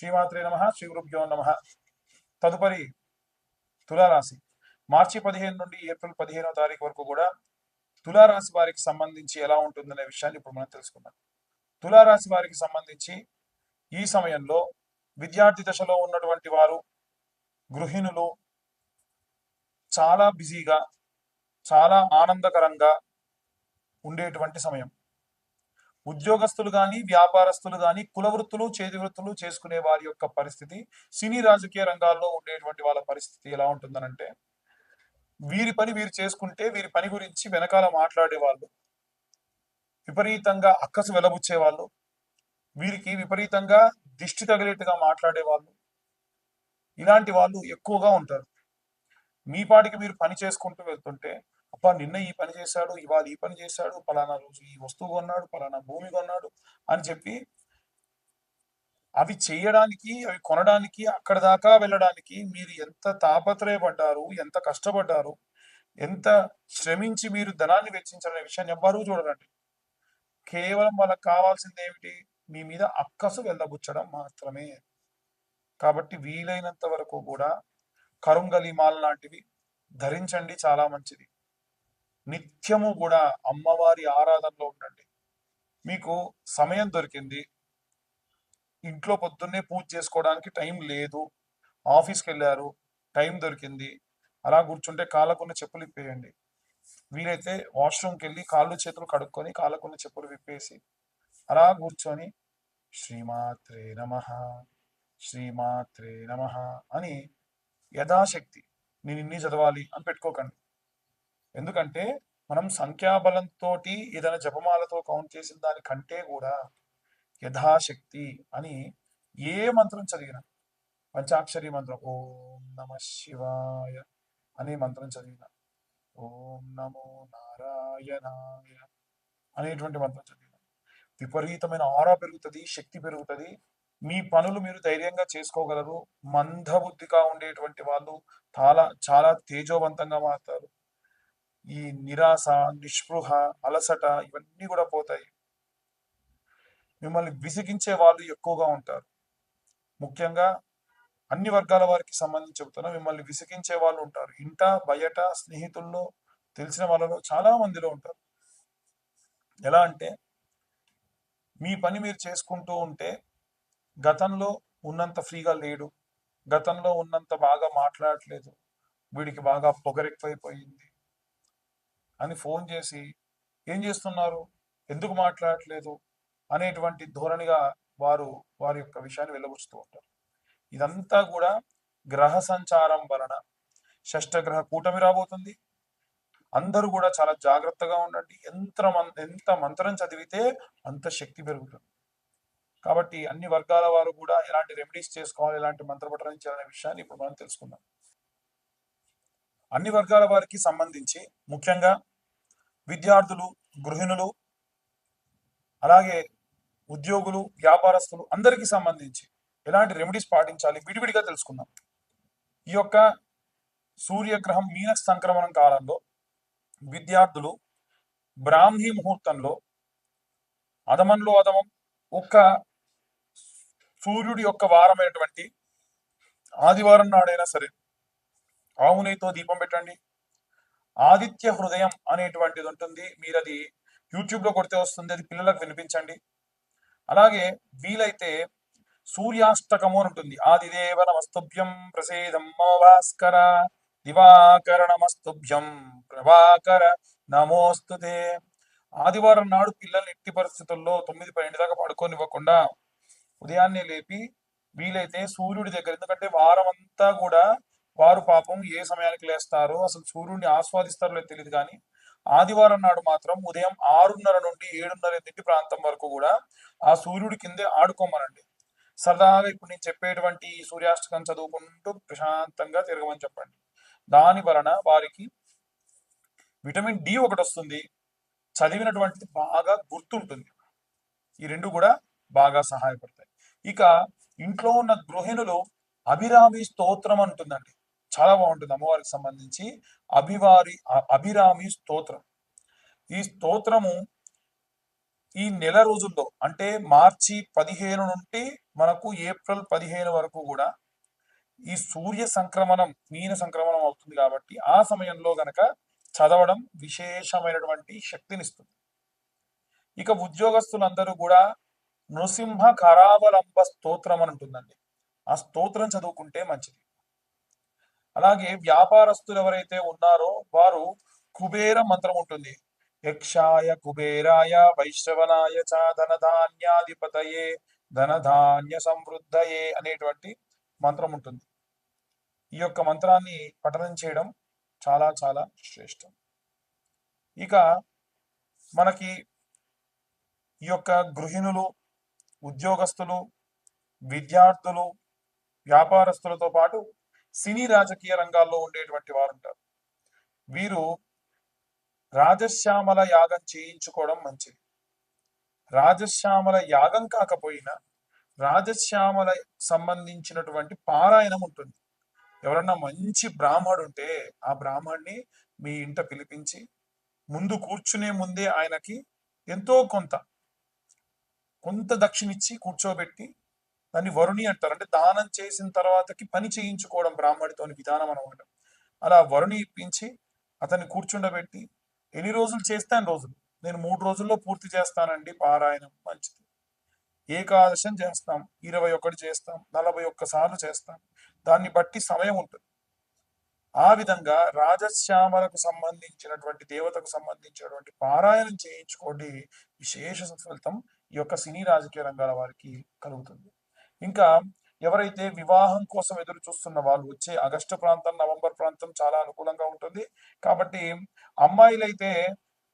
శ్రీమాత్రే నమ శ్రీ గురుభ్యో నమ. తదుపరి తులారాశి. మార్చి పదిహేను నుండి ఏప్రిల్ పదిహేనో తారీఖు వరకు కూడా తులారాశి వారికి సంబంధించి ఎలా ఉంటుందనే విషయాన్ని ఇప్పుడు మనం తెలుసుకుందాం. తులారాశి వారికి సంబంధించి ఈ సమయంలో విద్యార్థి దశలో ఉన్నటువంటి వారు గృహిణులు చాలా బిజీగా చాలా ఆనందకరంగా ఉండేటువంటి సమయం. ఉద్యోగస్తులు కానీ వ్యాపారస్తులు కానీ కుల వృత్తులు చేతి వృత్తులు చేసుకునే వారి యొక్క పరిస్థితి సినీ రాజకీయ రంగాల్లో ఉండేటువంటి వాళ్ళ పరిస్థితి ఎలా ఉంటుందనంటే వీరి పని వీరు చేసుకుంటే వీరి పని గురించి వెనకాల మాట్లాడే వాళ్ళు విపరీతంగా అక్కసు వెలబుచ్చే వాళ్ళు వీరికి విపరీతంగా దిష్టి తగిలేట్టుగా మాట్లాడే వాళ్ళు ఇలాంటి వాళ్ళు ఎక్కువగా ఉంటారు. మీ పాటికి మీరు పని చేసుకుంటూ వెళ్తుంటే అబ్బా నిన్న ఈ పని చేశాడు ఇవాళ ఈ పని చేశాడు పలానా రోజు ఈ వస్తువు కొన్నాడు పలానా భూమి కొన్నాడు అని చెప్పి అవి చేయడానికి అవి కొనడానికి అక్కడ దాకా వెళ్ళడానికి మీరు ఎంత తాపత్రయపడ్డారు ఎంత కష్టపడ్డారు ఎంత శ్రమించి మీరు ధనాన్ని వెచ్చించాలనే విషయాన్ని ఎవ్వరూ చూడరండి. కేవలం వాళ్ళకి కావాల్సింది ఏమిటి? మీ మీద అక్కసు వెళ్ళబుచ్చడం మాత్రమే. కాబట్టి వీలైనంత వరకు కూడా కరుంగలి మాల్ లాంటివి ధరించండి చాలా మంచిది. నిత్యము కూడా అమ్మవారి ఆరాధనలో ఉండండి. మీకు సమయం దొరికింది. ఇంట్లో పొద్దున్నే పూజ చేసుకోవడానికి టైం లేదు. ఆఫీస్కి వెళ్ళారు టైం దొరికింది. అలా కూర్చుంటే కాళ్ళకున్న చెప్పులు ఇప్పేయండి వీలైతే వాష్రూమ్కి వెళ్ళి కాళ్ళు చేతులు కడుక్కొని కాళ్ళకున్న చెప్పులు విప్పేసి అలా కూర్చొని శ్రీమాత్రే నమ శ్రీమాత్రే నమ అని యథాశక్తి నేను ఇన్ని చదవాలి అని పెట్టుకోకండి. ఎందుకంటే మనం సంఖ్యాబలంతో ఏదైనా జపమాలతో కౌంట్ చేసిన దానికంటే కూడా యథాశక్తి అని ఏ మంత్రం చదివినా పంచాక్షరి మంత్రం ఓం నమ శివాయ అనే మంత్రం చదివిన ఓం నమో నారాయణాయ అనేటువంటి మంత్రం చదివిన విపరీతమైన ఆరా పెరుగుతుంది శక్తి పెరుగుతుంది మీ పనులు మీరు ధైర్యంగా చేసుకోగలరు మందబుద్ధిగా ఉండేటువంటి వాళ్ళు చాలా చాలా తేజోవంతంగా మారుతారు. ఈ నిరాశ నిస్పృహ అలసట ఇవన్నీ కూడా పోతాయి. మిమ్మల్ని విసిగించే వాళ్ళు ఎక్కువగా ఉంటారు. ముఖ్యంగా అన్ని వర్గాల వారికి సంబంధించి చెబుతున్నా మిమ్మల్ని విసిగించే వాళ్ళు ఉంటారు. ఇంట బయట స్నేహితుల్లో తెలిసిన వాళ్ళలో చాలా మందిలో ఉంటారు. ఎలా అంటే మీ పని మీరు చేసుకుంటూ ఉంటే గతంలో ఉన్నంత ఫ్రీగా లేడు గతంలో ఉన్నంత బాగా మాట్లాడట్లేదు వీడికి బాగా పొగరెక్కువైపోయింది అని ఫోన్ చేసి ఏం చేస్తున్నారు? ఎందుకు మాట్లాడట్లేదు? అనేటువంటి ధోరణిగా వారు వారి యొక్క విషయాన్ని వెళ్ళబుచ్చుతూ ఉంటారు. ఇదంతా కూడా గ్రహ సంచారం వలన షష్టగ్రహ కూటమి రాబోతుంది. అందరూ కూడా చాలా జాగ్రత్తగా ఉండండి. ఎంత ఎంత మంత్రం చదివితే అంత శక్తి పెరుగుతుంది. కాబట్టి అన్ని వర్గాల వారు కూడా ఎలాంటి రెమెడీస్ చేసుకోవాలి ఎలాంటి మంత్రపఠనం చేయాలనే విషయాన్ని ఇప్పుడు మనం తెలుసుకుందాం. అన్ని వర్గాల వారికి సంబంధించి ముఖ్యంగా విద్యార్థులు గృహిణులు అలాగే ఉద్యోగులు వ్యాపారస్తులు అందరికీ సంబంధించి ఎలాంటి రెమెడీస్ పాటించాలి విడివిడిగా తెలుసుకుందాం. ఈ యొక్క సూర్యగ్రహం మీన సంక్రమణం కాలంలో విద్యార్థులు బ్రాహ్మీ ముహూర్తంలో అదమంలో అదమం ఒక్క సూర్యుడి యొక్క వారమైనటువంటి ఆదివారం నాడైనా సరే ఆవు నెయ్యితో దీపం పెట్టండి. ఆదిత్య హృదయం అనేటువంటిది ఉంటుంది. మీరు అది యూట్యూబ్లో కొడితే వస్తుంది. అది పిల్లలకు వినిపించండి. అలాగే వీలైతే సూర్యాష్టకము అని ఉంటుంది. ఆదిదేవ నమస్తుభ్యం ప్రసేదం భాస్కర దివాకర నమస్తుభ్యం ప్రభాకర నమోస్తుతే ఆదివారం నాడు పిల్లల్ని ఎట్టి పరిస్థితుల్లో తొమ్మిది పన్నెండు దాకా పడుకోనివ్వకుండా ఉదయాన్నే లేపి వీలైతే సూర్యుడి దగ్గర ఎందుకంటే వారం అంతా కూడా వారు పాపం ఏ సమయానికి లేస్తారో అసలు సూర్యుడిని ఆస్వాదిస్తారో తెలియదు కానీ ఆదివారం నాడు మాత్రం ఉదయం ఆరున్నర నుండి ఏడున్నర ఎనిమిది ప్రాంతం వరకు కూడా ఆ సూర్యుడి కిందే ఆడుకోమనండి. సరదాగా ఇప్పుడు నేను చెప్పేటువంటి సూర్యాష్టకం చదువుకుంటూ ప్రశాంతంగా తిరగమని చెప్పండి. దాని వలన వారికి విటమిన్ డి ఒకటి వస్తుంది. చదివినటువంటిది బాగా గుర్తుంటుంది. ఈ రెండు కూడా బాగా సహాయపడతాయి. ఇక ఇంట్లో ఉన్న గృహిణులు అభిరామి స్తోత్రం అంటుందండి. చాలా బాగుంటుంది అమ్మవారికి సంబంధించి. అభివారి అభిరామి స్తోత్రం. ఈ స్తోత్రము ఈ నెల రోజుల్లో అంటే మార్చి పదిహేను నుండి మనకు ఏప్రిల్ పదిహేను వరకు కూడా ఈ సూర్య సంక్రమణం మీన సంక్రమణం అవుతుంది కాబట్టి ఆ సమయంలో గనక చదవడం విశేషమైనటువంటి శక్తినిస్తుంది. ఇక ఉద్యోగస్తులందరూ కూడా నృసింహ కరావలంబ స్తోత్రం అని ఉంటుందండి. ఆ స్తోత్రం చదువుకుంటే మంచిది. అలాగే వ్యాపారస్తులు ఎవరైతే ఉన్నారో వారు కుబేర మంత్రం ఉంటుంది. యక్షాయ కుబేరాయ వైశ్రవనాయ చ ధనధాన్యాధిపతయే ధనధాన్య సమృద్ధయే అనేటువంటి మంత్రం ఉంటుంది. ఈ యొక్క మంత్రాన్ని పఠనం చేయడం చాలా చాలా శ్రేష్టం. ఇక మనకి ఈ యొక్క గృహిణులు ఉద్యోగస్తులు విద్యార్థులు వ్యాపారస్తులతో పాటు సినీ రాజకీయ రంగాల్లో ఉండేటువంటి వారు ఉంటారు వీరు రాజశ్యామల యాగం చేయించుకోవడం మంచిది. రాజశ్యామల యాగం కాకపోయినా రాజశ్యామల సంబంధించినటువంటి పారాయణం ఉంటుంది. ఎవరన్నా మంచి బ్రాహ్మడు ఉంటే ఆ బ్రాహ్మణ్ణి మీ ఇంట పిలిపించి ముందు కూర్చునే ముందే ఆయనకి ఎంతో కొంత కొంత దక్షిణిచ్చి కూర్చోబెట్టి దాన్ని వరుణి అంటారు. అంటే దానం చేసిన తర్వాతకి పని చేయించుకోవడం బ్రాహ్మడితోని విధానం అనమాట అలా వరుణి ఇప్పించి అతన్ని కూర్చుండబెట్టి ఎన్ని రోజులు చేస్తాను రోజులు? నేను మూడు రోజుల్లో పూర్తి చేస్తానండి పారాయణం మంచిది. ఏకాదశం చేస్తాం ఇరవై ఒకటి చేస్తాం నలభై ఒక్క సార్లు చేస్తాం. దాన్ని బట్టి సమయం ఉంటుంది. ఆ విధంగా రాజశ్యామలకు సంబంధించినటువంటి దేవతకు సంబంధించినటువంటి పారాయణం చేయించుకోండి విశేష ఫలితం ఈ యొక్క సినీ రాజకీయ రంగాల వారికి కలుగుతుంది. ఇంకా ఎవరైతే వివాహం కోసం ఎదురు చూస్తున్న వాళ్ళు వచ్చే ఆగస్టు ప్రాంతం నవంబర్ ప్రాంతం చాలా అనుకూలంగా ఉంటుంది. కాబట్టి అమ్మాయిలైతే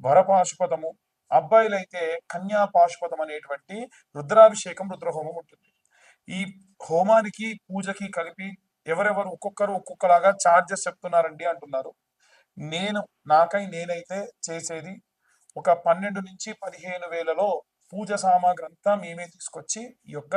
వరపాశుపతము అబ్బాయిలైతే కన్యా పాశుపతం అనేటువంటి రుద్రాభిషేకం రుద్రహోమం ఉంటుంది. ఈ హోమానికి పూజకి కలిపి ఎవరెవరు ఒక్కొక్కరు ఒక్కొక్కలాగా చార్జెస్ చెప్తున్నారండి అంటున్నారు. నేను నాకై నేనైతే చేసేది ఒక పన్నెండు నుంచి పదిహేను వేలలో పూజ సామాగ్రి అంతా మేమే తీసుకొచ్చి ఈ యొక్క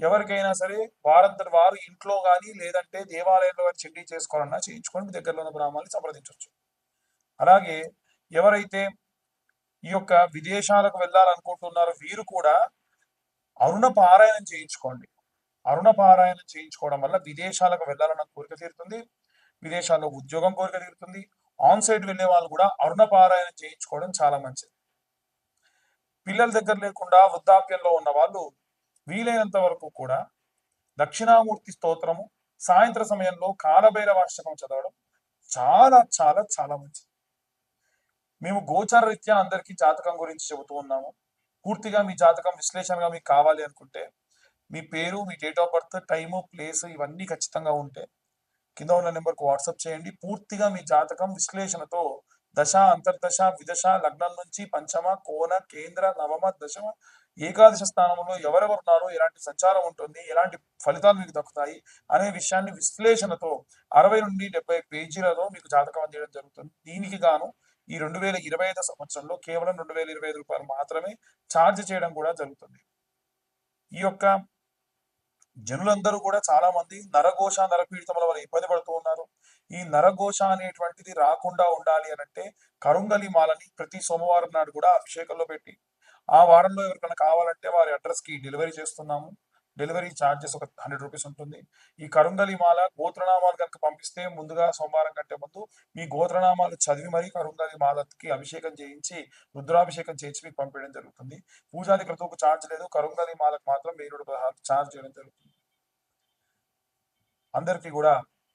ఎవరికైనా సరే వారంతటి వారు ఇంట్లో కానీ లేదంటే దేవాలయంలో కానీ చెడ్డీ చేసుకోవాలన్నా చేయించుకొని మీ దగ్గరలో ఉన్న బ్రాహ్మణులు సంప్రదించవచ్చు. అలాగే ఎవరైతే ఈ యొక్క విదేశాలకు వెళ్ళాలనుకుంటున్నారో వీరు కూడా అరుణ పారాయణం చేయించుకోండి. అరుణ పారాయణం చేయించుకోవడం వల్ల విదేశాలకు వెళ్ళాలన్న కోరిక తీరుతుంది. విదేశాల్లో ఉద్యోగం కోరిక తీరుతుంది. ఆన్ సైడ్ వెళ్ళే వాళ్ళు కూడా అరుణ పారాయణం చేయించుకోవడం చాలా మంచిది. పిల్లల దగ్గర లేకుండా వృద్ధాప్యంలో ఉన్న వాళ్ళు వీలైనంత వరకు కూడా దక్షిణామూర్తి స్తోత్రము సాయంత్ర సమయంలో కాలభైరవ అష్టకం చదవడం చాలా చాలా చాలా మంచిది. మేము గోచార రీత్యా అందరికీ జాతకం గురించి చెబుతూ ఉన్నాము. పూర్తిగా మీ జాతకం విశ్లేషణగా మీకు కావాలి అనుకుంటే మీ పేరు మీ date of birth time place ఇవన్నీ ఖచ్చితంగా ఉంటే కింద ఉన్న నెంబర్కి వాట్సాప్ చేయండి. పూర్తిగా మీ జాతకం విశ్లేషణతో దశ అంతర్దశ విదశ లగ్నం నుంచి పంచమ కోన కేంద్ర నవమ దశమ ఏకాదశ స్థానంలో ఎవరెవరు ఉన్నారో ఎలాంటి సంచారం ఉంటుంది ఎలాంటి ఫలితాలు మీకు దక్కుతాయి అనే విషయాన్ని విశ్లేషణతో అరవై నుండి డెబ్బై పేజీలలో మీకు జాతకం అందించడం జరుగుతుంది. దీనికి గాను ఈ రెండు వేల ఇరవై ఐదు సంవత్సరంలో కేవలం రెండు వేల ఇరవై ఐదు రూపాయలు మాత్రమే ఛార్జ్ చేయడం కూడా జరుగుతుంది. ఈ యొక్క జనులందరూ కూడా చాలా మంది నరఘోష నరపీడితముల వల్ల ఇబ్బంది పడుతూ ఉన్నారు. ఈ నరఘోష అనేటువంటిది రాకుండా ఉండాలి అని అంటే కరుంగలి మాలని ప్రతి సోమవారం నాడు కూడా అభిషేకంలో పెట్టి ఆ వారంలో ఎవరికైనా కావాలంటే వారి అడ్రస్కి డెలివరీ చేస్తున్నాము. డెలివరీ ఛార్జెస్ ఒక హండ్రెడ్ రూపీస్ ఉంటుంది. ఈ కరుంగలి మాల గోత్రనామాలు కనుక పంపిస్తే ముందుగా సోమవారం కంటే ముందు మీ గోత్రనామాలు చదివి మరీ కరుంగలి మాలకి అభిషేకం చేయించి రుద్రాభిషేకం చేయించి మీకు పంపించడం జరుగుతుంది. పూజాది క్రతువుకు ఛార్జ్ లేదు. కరుంగలి మాలకు మాత్రం వెయ్యి నూట ఛార్జ్ చేయడం జరుగుతుంది. అందరికీ కూడా